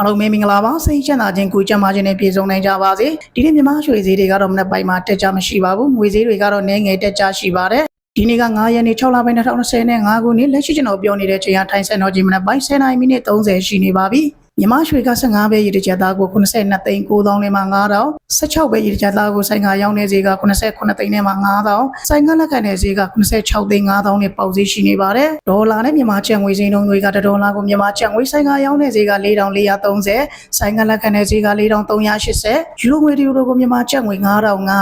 အားလုံးပဲမင်္ဂလာပါစိတ်ချမ်းသာခြင်းကိုကြံ့မာခြင်းနဲ့ပြည့်စုံနိုင်ကြပါစေဒီနေ့မြန်မာရွှေဈေးတွေကတော့မနေ့ပိုင်းမှာတက်ကြမရှိပါဘူးငွေဈေးတွေကတော့နည်းငယ်တက်ကြရှိပါတယ်ဒီနေ့က9ရက်နေ့6လပိုင်း2020နဲ့5ခုနှစ်လက်ရှိကျွန်တော်ပြောနေတဲ့ချိန်ဟာထိုင်းစံတော်ကြီးမနေ့ပိုင်း10နာရီမိနစ်30ရှိနေပါပြီ မြန်မာရွှေက15ပဲရည်တကြသားကို82သိန်း9000နဲ့မှ9000 16ပဲရည်တကြသားကိုဆိုင်ကရောင်းနေဈေးက89သိန်းနဲ့မှ9000ဆိုင်ကလက်ခံတဲ့ဈေးက86သိန်း9000နဲ့ပေါက်ဈေးရှိနေပါတယ်ဒေါ်လာနဲ့မြန်မာကျပ်ငွေဈေးနှုန်းတွေကတစ်ဒေါ်လာကိုမြန်မာကျပ်ငွေဆိုင်ကရောင်းနေဈေးက4430ဆိုင်ကလက်ခံတဲ့ဈေးက4380ယူရိုငွေတယူရိုကိုမြန်မာကျပ်ငွေ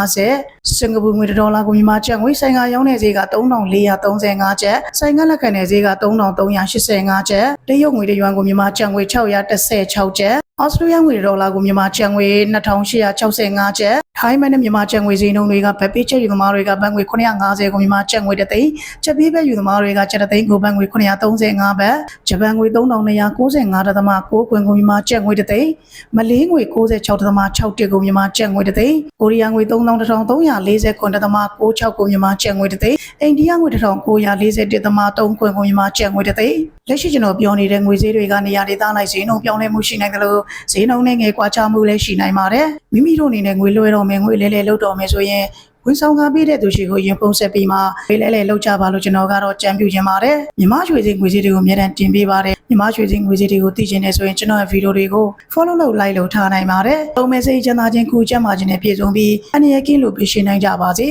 9050စင်ကာပူငွေတစ်ဒေါ်လာကိုမြန်မာကျပ်ငွေဆိုင်ကရောင်းနေဈေးက3435ကျပ်ဆိုင်ကလက်ခံတဲ့ဈေးက3385ကျပ်တရုတ်ငွေတရွမ်ကိုမြန်မာကျပ်ငွေ616ကျပ်ဩစတြေးလျငွေဒေါ်လာကိုမြန်မာကျပ်ငွေ2865ကျပ် ထိုင်းမနဲ့မြန်မာကျပ်ငွေဈေးနှုန်းတွေကဗတ်ပေးချက်ယူသမားတွေကဘတ်ငွေ950ကိုမြန်မာကျပ်ငွေတသိန်းချက်ပြေးပဲယူသမားတွေကကျပ်တသိန်းကိုဘတ်ငွေ935ဘတ်ဂျပန်ငွေ3295ဒသမ6ခွင်ကိုမြန်မာကျပ်ငွေတသိန်းမလေးငွေ66ဒသမ6တစ်ကိုမြန်မာကျပ်ငွေတသိန်းကိုရီးယားငွေ3340ဒသမ66ကိုမြန်မာကျပ်ငွေတသိန်းအိန္ဒိယငွေ1941ဒသမ3ခွင်ကိုမြန်မာကျပ်ငွေတသိန်းလက်ရှိကျွန်တော်ပြောနေတဲ့ငွေဈေးတွေကနေရာဒေသလိုက်ဈေးနှုန်းပြောင်းလဲမှုရှိနိုင်တယ်လို့ဈေးနှုန်းနဲ့ငယ်ကွာခြားမှုလည်းရှိနိုင်ပါတယ်မိမိတို့အနေနဲ့ငွေလွှဲတော့မယ်ငွေလဲလဲလုပ်တော့မယ်ဆိုရင်ဝန်ဆောင်ကားပေးတဲ့သူရှိကိုရင်ပုံဆက်ပြီးမှဝေးလဲလဲလောက်ကြပါလို့ကျွန်တော်ကတော့ကြံပြူခြင်းပါတယ်မြမရွှေစည်းငွေစည်းတွေကိုအများတန်းတင်ပေးပါတယ်မြမရွှေစည်းငွေစည်းတွေကိုသိချင်နေဆိုရင်ကျွန်တော်ရဲ့ဗီဒီယိုတွေကို follow လုပ် like လုပ်ထားနိုင်ပါတယ်ပုံမဲ့စိတ်ချမ်းသာခြင်းကိုကြံ့မာခြင်းနဲ့ပြည့်စုံပြီးအနေရကင်းလို့ပြရှင်းနိုင်ကြပါစေ